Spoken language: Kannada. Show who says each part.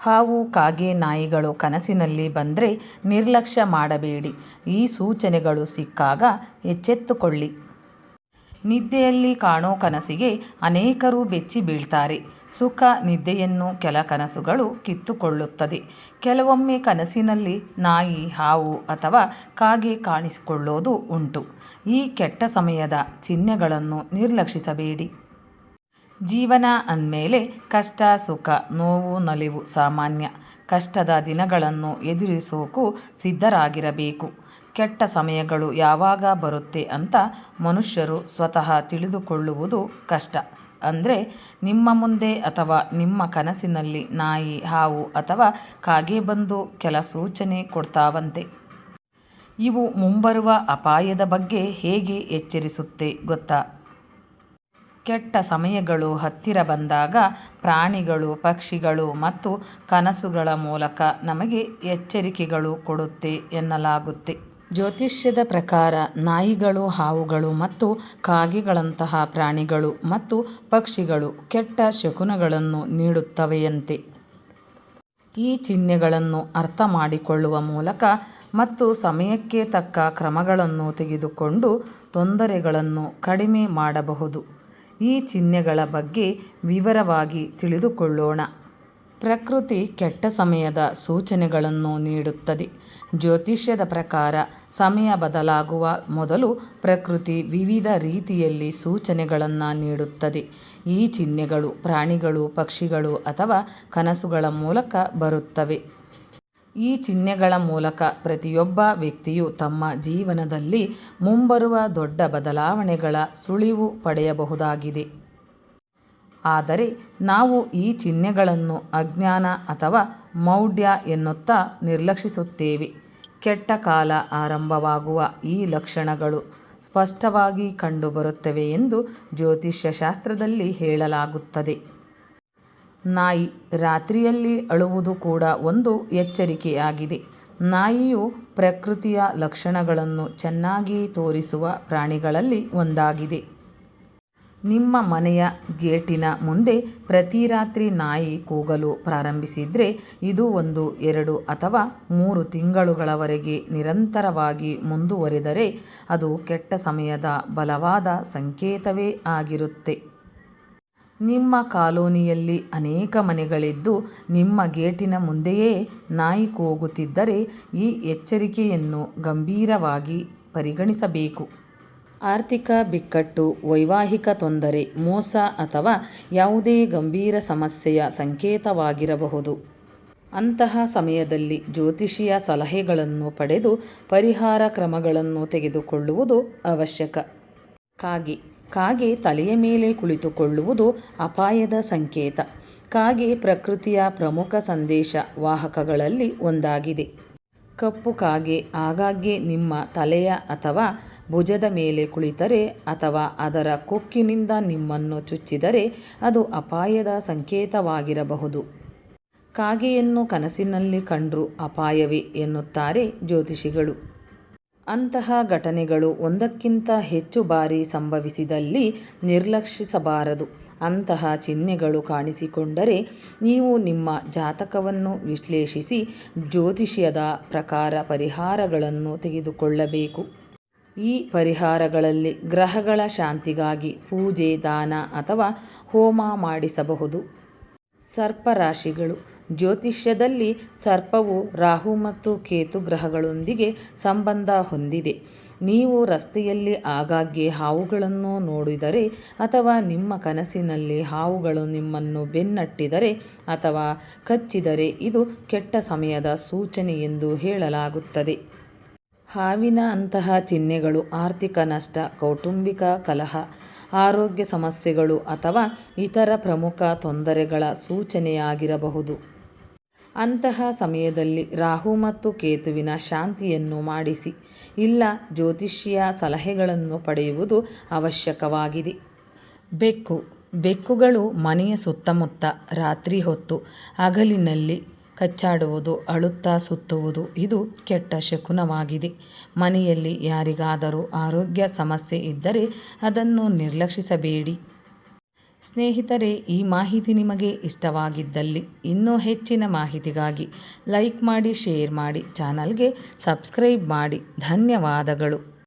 Speaker 1: ಹಾವು, ಕಾಗೆ, ನಾಯಿಗಳು ಕನಸಿನಲ್ಲಿ ಬಂದರೆ ನಿರ್ಲಕ್ಷ್ಯ ಮಾಡಬೇಡಿ. ಈ ಸೂಚನೆಗಳು ಸಿಕ್ಕಾಗ ಎಚ್ಚೆತ್ತುಕೊಳ್ಳಿ. ನಿದ್ದೆಯಲ್ಲಿ ಕಾಣೋ ಕನಸಿಗೆ ಅನೇಕರು ಬೆಚ್ಚಿ ಬೀಳ್ತಾರೆ. ಸುಖ ನಿದ್ದೆಯನ್ನು ಕೆಲ ಕನಸುಗಳು ಕಿತ್ತುಕೊಳ್ಳುತ್ತದೆ. ಕೆಲವೊಮ್ಮೆ ಕನಸಿನಲ್ಲಿ ನಾಯಿ, ಹಾವು ಅಥವಾ ಕಾಗೆ ಕಾಣಿಸಿಕೊಳ್ಳೋದು ಉಂಟು. ಈ ಕೆಟ್ಟ ಸಮಯದ ಚಿಹ್ನೆಗಳನ್ನು ನಿರ್ಲಕ್ಷಿಸಬೇಡಿ. ಜೀವನ ಅಂದಮೇಲೆ ಕಷ್ಟ, ಸುಖ, ನೋವು, ನಲಿವು, ಸಾಮಾನ್ಯ ಕಷ್ಟದ ದಿನಗಳನ್ನು ಎದುರಿಸೋಕು ಸಿದ್ಧರಾಗಿರಬೇಕು. ಕೆಟ್ಟ ಸಮಯಗಳು ಯಾವಾಗ ಬರುತ್ತೆ ಅಂತ ಮನುಷ್ಯರು ಸ್ವತಃ ತಿಳಿದುಕೊಳ್ಳುವುದು ಕಷ್ಟ. ಅಂದರೆ ನಿಮ್ಮ ಮುಂದೆ ಅಥವಾ ನಿಮ್ಮ ಕನಸಿನಲ್ಲಿ ನಾಯಿ, ಹಾವು ಅಥವಾ ಕಾಗೆ ಬಂದು ಕೆಲ ಸೂಚನೆ ಕೊಡ್ತಾವಂತೆ. ಇವು ಮುಂಬರುವ ಅಪಾಯದ ಬಗ್ಗೆ ಹೇಗೆ ಎಚ್ಚರಿಸುತ್ತೆ ಗೊತ್ತಾ? ಕೆಟ್ಟ ಸಮಯಗಳು ಹತ್ತಿರ ಬಂದಾಗ ಪ್ರಾಣಿಗಳು, ಪಕ್ಷಿಗಳು ಮತ್ತು ಕನಸುಗಳ ಮೂಲಕ ನಮಗೆ ಎಚ್ಚರಿಕೆಗಳು ಕೊಡುತ್ತೆ ಎನ್ನಲಾಗುತ್ತೆ. ಜ್ಯೋತಿಷ್ಯದ ಪ್ರಕಾರ ನಾಯಿಗಳು, ಹಾವುಗಳು ಮತ್ತು ಕಾಗೆಗಳಂತಹ ಪ್ರಾಣಿಗಳು ಮತ್ತು ಪಕ್ಷಿಗಳು ಕೆಟ್ಟ ಶಕುನಗಳನ್ನು ನೀಡುತ್ತವೆಯಂತೆ. ಈ ಚಿಹ್ನೆಗಳನ್ನು ಅರ್ಥ ಮಾಡಿಕೊಳ್ಳುವ ಮೂಲಕ ಮತ್ತು ಸಮಯಕ್ಕೆ ತಕ್ಕ ಕ್ರಮಗಳನ್ನು ತೆಗೆದುಕೊಂಡು ತೊಂದರೆಗಳನ್ನು ಕಡಿಮೆ ಮಾಡಬಹುದು. ಈ ಚಿಹ್ನೆಗಳ ಬಗ್ಗೆ ವಿವರವಾಗಿ ತಿಳಿದುಕೊಳ್ಳೋಣ. ಪ್ರಕೃತಿ ಕೆಟ್ಟ ಸಮಯದ ಸೂಚನೆಗಳನ್ನು ನೀಡುತ್ತದೆ. ಜ್ಯೋತಿಷ್ಯದ ಪ್ರಕಾರ ಸಮಯ ಬದಲಾಗುವ ಮೊದಲು ಪ್ರಕೃತಿ ವಿವಿಧ ರೀತಿಯಲ್ಲಿ ಸೂಚನೆಗಳನ್ನು ನೀಡುತ್ತದೆ. ಈ ಚಿಹ್ನೆಗಳು ಪ್ರಾಣಿಗಳು, ಪಕ್ಷಿಗಳು ಅಥವಾ ಕನಸುಗಳ ಮೂಲಕ ಬರುತ್ತವೆ. ಈ ಚಿಹ್ನೆಗಳ ಮೂಲಕ ಪ್ರತಿಯೊಬ್ಬ ವ್ಯಕ್ತಿಯು ತಮ್ಮ ಜೀವನದಲ್ಲಿ ಮುಂಬರುವ ದೊಡ್ಡ ಬದಲಾವಣೆಗಳ ಸುಳಿವು ಪಡೆಯಬಹುದಾಗಿದೆ. ಆದರೆ ನಾವು ಈ ಚಿಹ್ನೆಗಳನ್ನು ಅಜ್ಞಾನ ಅಥವಾ ಮೌಢ್ಯ ಎನ್ನುತ್ತಾ ನಿರ್ಲಕ್ಷಿಸುತ್ತೇವೆ. ಕೆಟ್ಟ ಕಾಲ ಆರಂಭವಾಗುವ ಈ ಲಕ್ಷಣಗಳು ಸ್ಪಷ್ಟವಾಗಿ ಕಂಡುಬರುತ್ತವೆ ಎಂದು ಜ್ಯೋತಿಷ್ಯಶಾಸ್ತ್ರದಲ್ಲಿ ಹೇಳಲಾಗುತ್ತದೆ. ನಾಯಿ ರಾತ್ರಿಯಲ್ಲಿ ಅಳುವುದು ಕೂಡ ಒಂದು ಎಚ್ಚರಿಕೆಯಾಗಿದೆ. ನಾಯಿಯು ಪ್ರಕೃತಿಯ ಲಕ್ಷಣಗಳನ್ನು ಚೆನ್ನಾಗಿ ತೋರಿಸುವ ಪ್ರಾಣಿಗಳಲ್ಲಿ ಒಂದಾಗಿದೆ. ನಿಮ್ಮ ಮನೆಯ ಗೇಟಿನ ಮುಂದೆ ಪ್ರತಿ ರಾತ್ರಿ ನಾಯಿ ಕೂಗಲು ಪ್ರಾರಂಭಿಸಿದರೆ ಇದು ಒಂದು, ಎರಡು ಅಥವಾ ಮೂರು ತಿಂಗಳುಗಳವರೆಗೆ ನಿರಂತರವಾಗಿ ಮುಂದುವರೆದರೆ ಅದು ಕೆಟ್ಟ ಸಮಯದ ಬಲವಾದ ಸಂಕೇತವೇ ಆಗಿರುತ್ತೆ. ನಿಮ್ಮ ಕಾಲೋನಿಯಲ್ಲಿ ಅನೇಕ ಮನೆಗಳಿದ್ದು ನಿಮ್ಮ ಗೇಟಿನ ಮುಂದೆಯೇ ನಾಯಿ ಕೂಗುತ್ತಿದ್ದರೆ ಈ ಎಚ್ಚರಿಕೆಯನ್ನು ಗಂಭೀರವಾಗಿ ಪರಿಗಣಿಸಬೇಕು. ಆರ್ಥಿಕ ಬಿಕ್ಕಟ್ಟು, ವೈವಾಹಿಕ ತೊಂದರೆ, ಮೋಸ ಅಥವಾ ಯಾವುದೇ ಗಂಭೀರ ಸಮಸ್ಯೆಯ ಸಂಕೇತವಾಗಿರಬಹುದು. ಅಂತಹ ಸಮಯದಲ್ಲಿ ಜ್ಯೋತಿಷಿಯ ಸಲಹೆಗಳನ್ನು ಪಡೆದು ಪರಿಹಾರ ಕ್ರಮಗಳನ್ನು ತೆಗೆದುಕೊಳ್ಳುವುದು ಅವಶ್ಯಕ. ಕಾಗೆ ಕಾಗೆ ತಲೆಯ ಮೇಲೆ ಕುಳಿತುಕೊಳ್ಳುವುದು ಅಪಾಯದ ಸಂಕೇತ. ಕಾಗೆ ಪ್ರಕೃತಿಯ ಪ್ರಮುಖ ಸಂದೇಶ ವಾಹಕಗಳಲ್ಲಿ ಒಂದಾಗಿದೆ. ಕಪ್ಪು ಕಾಗೆ ಆಗಾಗ್ಗೆ ನಿಮ್ಮ ತಲೆಯ ಅಥವಾ ಭುಜದ ಮೇಲೆ ಕುಳಿತರೆ ಅಥವಾ ಅದರ ಕೊಕ್ಕಿನಿಂದ ನಿಮ್ಮನ್ನು ಚುಚ್ಚಿದರೆ ಅದು ಅಪಾಯದ ಸಂಕೇತವಾಗಿರಬಹುದು. ಕಾಗೆಯನ್ನು ಕನಸಿನಲ್ಲಿ ಕಂಡ್ರೂ ಅಪಾಯವೇ ಎನ್ನುತ್ತಾರೆ ಜ್ಯೋತಿಷಿಗಳು. ಅಂತಹ ಘಟನೆಗಳು ಒಂದಕ್ಕಿಂತ ಹೆಚ್ಚು ಬಾರಿ ಸಂಭವಿಸಿದಲ್ಲಿ ನಿರ್ಲಕ್ಷಿಸಬಾರದು. ಅಂತಹ ಚಿಹ್ನೆಗಳು ಕಾಣಿಸಿಕೊಂಡರೆ ನೀವು ನಿಮ್ಮ ಜಾತಕವನ್ನು ವಿಶ್ಲೇಷಿಸಿ ಜ್ಯೋತಿಷ್ಯದ ಪ್ರಕಾರ ಪರಿಹಾರಗಳನ್ನು ತೆಗೆದುಕೊಳ್ಳಬೇಕು. ಈ ಪರಿಹಾರಗಳಲ್ಲಿ ಗ್ರಹಗಳ ಶಾಂತಿಗಾಗಿ ಪೂಜೆ, ದಾನ ಅಥವಾ ಹೋಮ ಮಾಡಿಸಬಹುದು. ಸರ್ಪರಾಶಿಗಳು. ಜ್ಯೋತಿಷ್ಯದಲ್ಲಿ ಸರ್ಪವು ರಾಹು ಮತ್ತು ಕೇತು ಗ್ರಹಗಳೊಂದಿಗೆ ಸಂಬಂಧ ಹೊಂದಿದೆ. ನೀವು ರಸ್ತೆಯಲ್ಲಿ ಆಗಾಗ್ಗೆ ಹಾವುಗಳನ್ನು ನೋಡಿದರೆ ಅಥವಾ ನಿಮ್ಮ ಕನಸಿನಲ್ಲಿ ಹಾವುಗಳು ನಿಮ್ಮನ್ನು ಬೆನ್ನಟ್ಟಿದರೆ ಅಥವಾ ಕಚ್ಚಿದರೆ ಇದು ಕೆಟ್ಟ ಸಮಯದ ಸೂಚನೆ ಎಂದು ಹೇಳಲಾಗುತ್ತದೆ. ಹಾವಿನ ಅಂತಹ ಚಿಹ್ನೆಗಳು, ಆರ್ಥಿಕ ನಷ್ಟ, ಕೌಟುಂಬಿಕ ಕಲಹ, ಆರೋಗ್ಯ ಸಮಸ್ಯೆಗಳು ಅಥವಾ ಇತರ ಪ್ರಮುಖ ತೊಂದರೆಗಳ ಸೂಚನೆಯಾಗಿರಬಹುದು. ಅಂತಹ ಸಮಯದಲ್ಲಿ ರಾಹು ಮತ್ತು ಕೇತುವಿನ ಶಾಂತಿಯನ್ನು ಮಾಡಿಸಿ, ಇಲ್ಲ ಜ್ಯೋತಿಷ್ಯ ಸಲಹೆಗಳನ್ನು ಪಡೆಯುವುದು ಅವಶ್ಯಕವಾಗಿದೆ. ಬೆಕ್ಕು, ಬೆಕ್ಕುಗಳು ಮನೆಯ ಸುತ್ತಮುತ್ತ ರಾತ್ರಿ ಹೊತ್ತು ಹಗಲಿನಲ್ಲಿ ಕಚ್ಚಾಡುವುದು, ಅಳುತ್ತಾ ಸುತ್ತುವುದು ಇದು ಕೆಟ್ಟ ಶಕುನವಾಗಿದೆ. ಮನೆಯಲ್ಲಿ ಯಾರಿಗಾದರೂ ಆರೋಗ್ಯ ಸಮಸ್ಯೆ ಇದ್ದರೆ ಅದನ್ನು ನಿರ್ಲಕ್ಷಿಸಬೇಡಿ. ಸ್ನೇಹಿತರೆ, ಈ ಮಾಹಿತಿ ನಿಮಗೆ ಇಷ್ಟವಾಗಿದ್ದಲ್ಲಿ ಇನ್ನೂ ಹೆಚ್ಚಿನ ಮಾಹಿತಿಗಾಗಿ ಲೈಕ್ ಮಾಡಿ, ಶೇರ್ ಮಾಡಿ, ಚಾನಲ್ಗೆ ಸಬ್ಸ್ಕ್ರೈಬ್ ಮಾಡಿ. ಧನ್ಯವಾದಗಳು.